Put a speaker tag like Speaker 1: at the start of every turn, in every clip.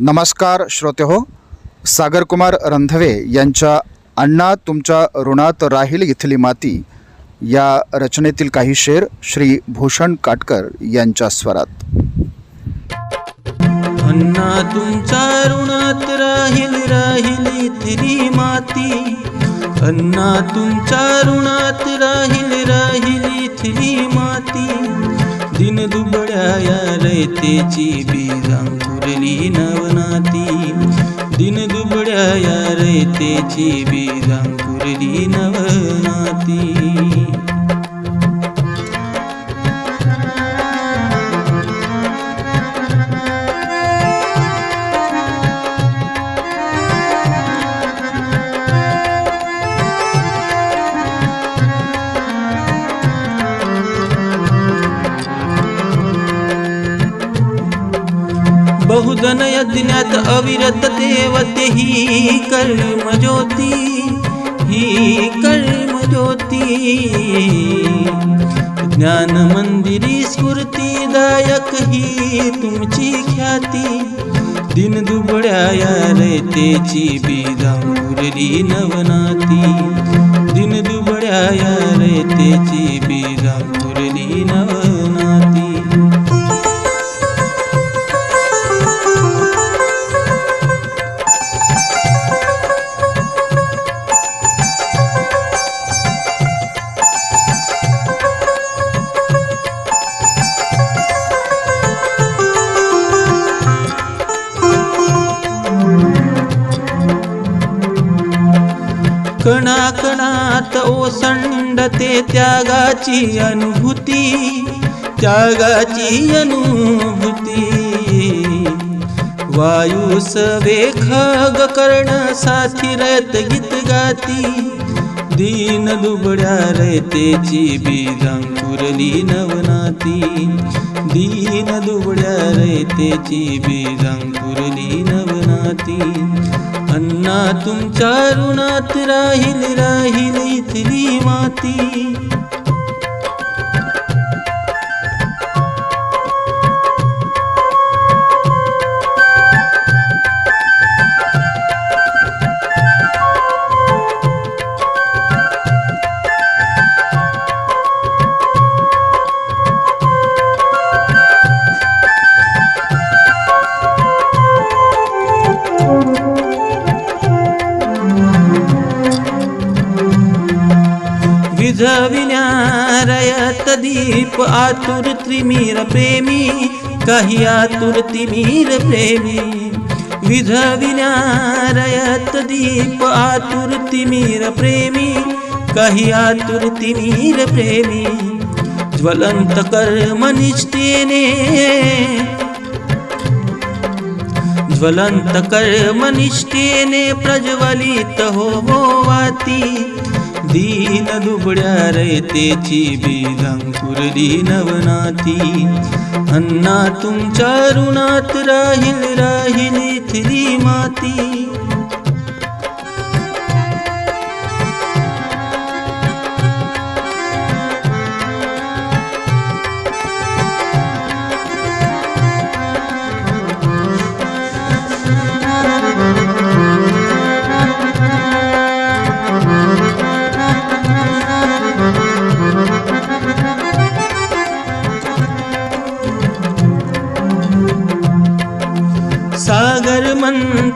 Speaker 1: नमस्कार श्रोते हो सागरकुमार रंधवे यांच्या अण्णा तुमच्या ऋणात राहील इथली माती या रचनेतील काही शेर श्री भूषण काटकर यांच्या स्वरात.
Speaker 2: अण्णा तुमच्या ऋणात राहील राहील इथली माती. अण्णा तुमच्या ऋणात राहील राहील इथली माती. दिन दुबड्या या रयतेची बीजांकुरली नवनाती दिन दुबड्या या रयतेची बीजांकुरली नवनाती बहुधन यज्ञात अविरत देवते ही कर्मज्योती ही कर्मज्योती ज्ञान मंदिरी स्फूर्तीदायक ही तुमची ख्याती. दिन दुबड्या या रयतेची मुरली नवनाती. दिन दुबड्या या रयतेची बीजांकुरली नवनाती कणाकणात ओसंडते त्यागाची अनुभूती त्यागाची अनुभूती. वायू सवे खग कर्ण साथी रत गीत गाती दीन दुबड्या रयतेची बीजांकुरली नवनाती दीन दुबड्या रयतेची बीजांकुरली अन्ना राहील राहील इथली माती विझविल्या रयत दीप आतुर त्रिमीर प्रेमी काही आतुर तिमीर प्रेमी। विझविल्या रयत दीप आतुर तिमीर प्रेमी काही आतुर तिमीर प्रेमी। ज्वलंत कर्मनिष्ठेने ज्वलंत कर्मनिष्ठेने प्रज्वलित हो वाती। दीन दुबड्या रयतेची बीजांकुरली नवनाती अन्ना तुमच्या ऋणात राहील राहील इथली माती.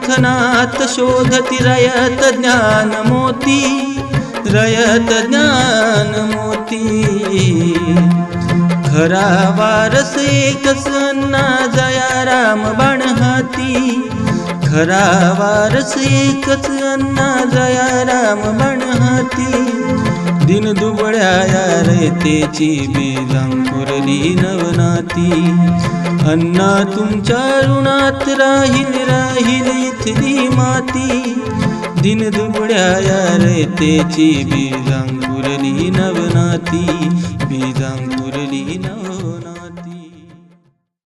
Speaker 2: मंथनात शोधती रयत ज्ञान मोती रयत ज्ञान मोती. खरा वारस एकच जया राम बाण हाती खरा वारस एकच अन्ना जया राम बाण हाती दिन दुबळ्या या रयतेची बीजांकुरली नवनाती अन्ना तुमच्या ऋणात राहील राहील इथली माती. दिन दुबळ्या या रयतेची बीजांकुरली नवनाती बीजांकुरली नव